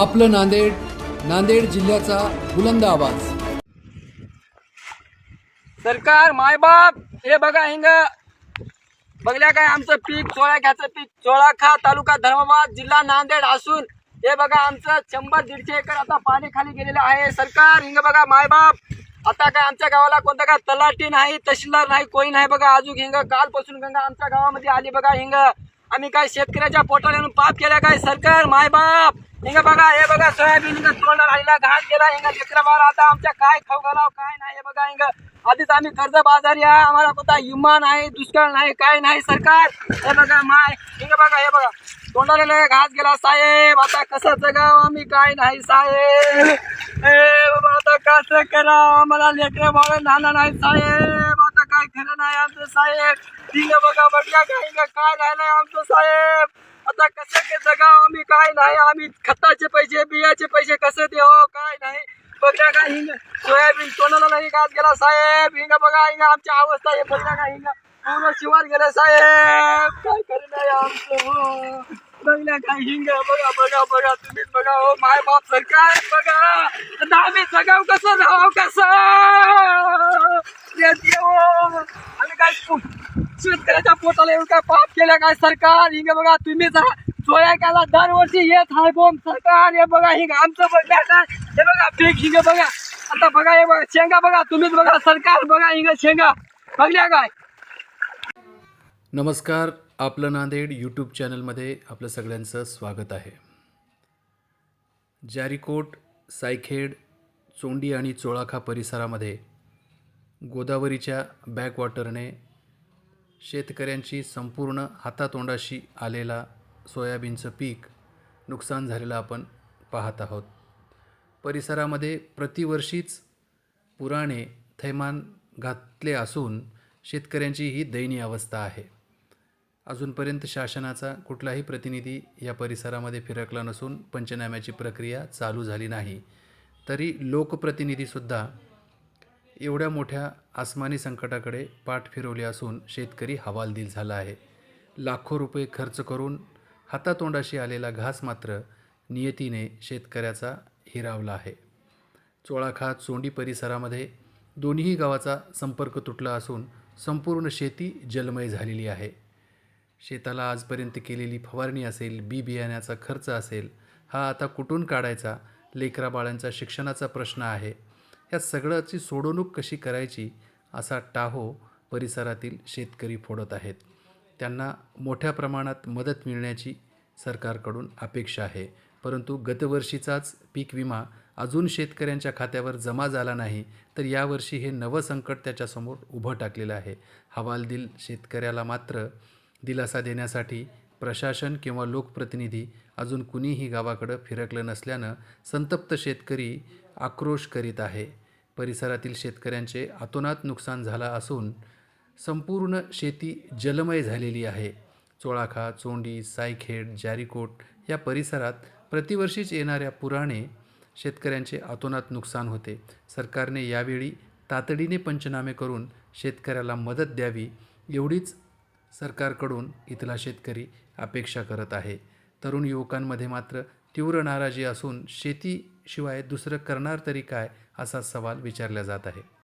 आपलं नांदेड नांदेड जिल्ह्याचा बुलंद आवाज. सरकार मायबाप हे बघा हिंग. बघल्या काय आमचं पीक सोळा घ्यायचं पीक सोळाखा तालुका धर्माबाद जिल्हा नांदेड असून हे बघा आमचं शंभर दीडशे एकर आता पाणी खाली गेलेलं आहे. सरकार हिंग बघा मायबाप आता काय आमच्या गावाला कोणतं काय तलाठी नाही तहसीलदार नाही कोणी नाही बघा. अजून हिंग कालपासून गंगा आमच्या गावामध्ये आली बघा हिंग. आम्ही काय शेतकऱ्याच्या पोटाला येऊन पाप केला काय? सरकार मायबाप हिंग बघा हे बघा सोयाबीन हिंग तोंड राहिला घास गेला हिंग लेकरा बाळा आता आमच्या काय खाऊ घालाव काय नाही हे बघा हिंग. आधीच आम्ही कर्ज बाजारी आहे आम्हाला पता इमा नाही दुष्काळ नाही काय नाही सरकार! हे बघा माय हिंग बघा हे बघा. तोंडाला लय घास गेला साहेब आता कसं जगाव आम्ही काय नाही साहेब. ए बाबा आता कसं करावं? आम्हाला लेकरं बाळ नाना नाही साहेब. काय खरं नाही आमचं साहेब? तिने बघा बघा काय काय राहिलंय आमचं साहेब? आता कसं काय जगा आम्ही काय नाही आम्ही खताचे पैसे बियाचे पैसे कसे देऊ काय नाही? बघा काय हिंग सोयाबीन सोनाला नाही गाज गेला साहेब? हिंग बघा हिंग आमची अवस्था आहे बघा का हिंग पूर्ण शिवार गेलं साहेब. काय खरं नाही आमचं हो. काय हिंग बघा बघा बघा तुम्हीच बघा हो. माय बाप सरकार बघा. आता आम्ही जगाव कसं राहाव कसं? शेतकऱ्याच्या पोटाला येऊन काय पाप केलं काय? सरकार हिंग बघा तुम्हीच हा सोया केला दरवर्षी येत हाय बोम सरकार हे बघा हिंग आमचं बघा हे बघा पीक हिंग बघा. आता बघा हे बघा शेंगा बघा तुम्हीच बघा सरकार बघा हिंग शेंगा. बघल्या काय? नमस्कार आपलं नांदेड यूट्यूब चॅनलमध्ये आपलं सगळ्यांचं स्वागत आहे. जारीकोट सायखेड चोंडी आणि चोळाखा परिसरामध्ये गोदावरीच्या बॅकवॉटरने शेतकऱ्यांची संपूर्ण हातातोंडाशी आलेला सोयाबीनचं पीक नुकसान झालेलं आपण पाहत आहोत. परिसरामध्ये प्रतिवर्षीच पुराणे थैमान घातले असून शेतकऱ्यांची ही दयनीय अवस्था आहे. अजूनपर्यंत शासनाचा कुठलाही प्रतिनिधी या परिसरामध्ये फिरकला नसून पंचनाम्याची प्रक्रिया चालू झाली नाही. तरी लोकप्रतिनिधीसुद्धा एवढ्या मोठ्या आसमानी संकटाकडे पाठ फिरवली असून शेतकरी हवालदिल झाला आहे. लाखो रुपये खर्च करून हातातोंडाशी आलेला घास मात्र नियतीने शेतकऱ्याचा हिरावला आहे. चोळाखा चोंडी परिसरामध्ये दोन्ही गावाचा संपर्क तुटला असून संपूर्ण शेती जलमय झालेली आहे. शेताला आजपर्यंत केलेली फवारणी असेल बी बियाण्याचा खर्च असेल हा आता कुठून काढायचा? लेकराबाळांचा शिक्षणाचा प्रश्न आहे. या सगळ्याची सोडवणूक कशी करायची असा टाहो परिसरातील शेतकरी फोडत आहेत. त्यांना मोठ्या प्रमाणात मदत मिळण्याची सरकारकडून अपेक्षा आहे. परंतु गतवर्षीचाच पीक विमा अजून शेतकऱ्यांच्या खात्यावर जमा झाला नाही तर यावर्षी हे नवं संकट त्याच्यासमोर उभं टाकलेलं आहे. हवालदिल शेतकऱ्याला मात्र दिलासा देण्यासाठी प्रशासन किंवा लोकप्रतिनिधी अजून कुणीही गावाकडं फिरकलं नसल्यानं संतप्त शेतकरी आक्रोश करीत आहे. परिसरातील शेतकऱ्यांचे अतोनात नुकसान झाला असून संपूर्ण शेती जलमय झालेली आहे. चोळाखा चोंडी सायखेड जारीकोट या परिसरात प्रतिवर्षीच येणाऱ्या पुराणे शेतकऱ्यांचे अतोनात नुकसान होते. सरकारने यावेळी तातडीने पंचनामे करून शेतकऱ्याला मदत द्यावी एवढीच सरकारकडून इथला शेतकरी अपेक्षा करत आहे. तरुण युवकांमध्ये मात्र तीव्र नाराजी असून शेती शिवाय दुसरं करणार तरी काय असा सवाल विचारला जात आहे.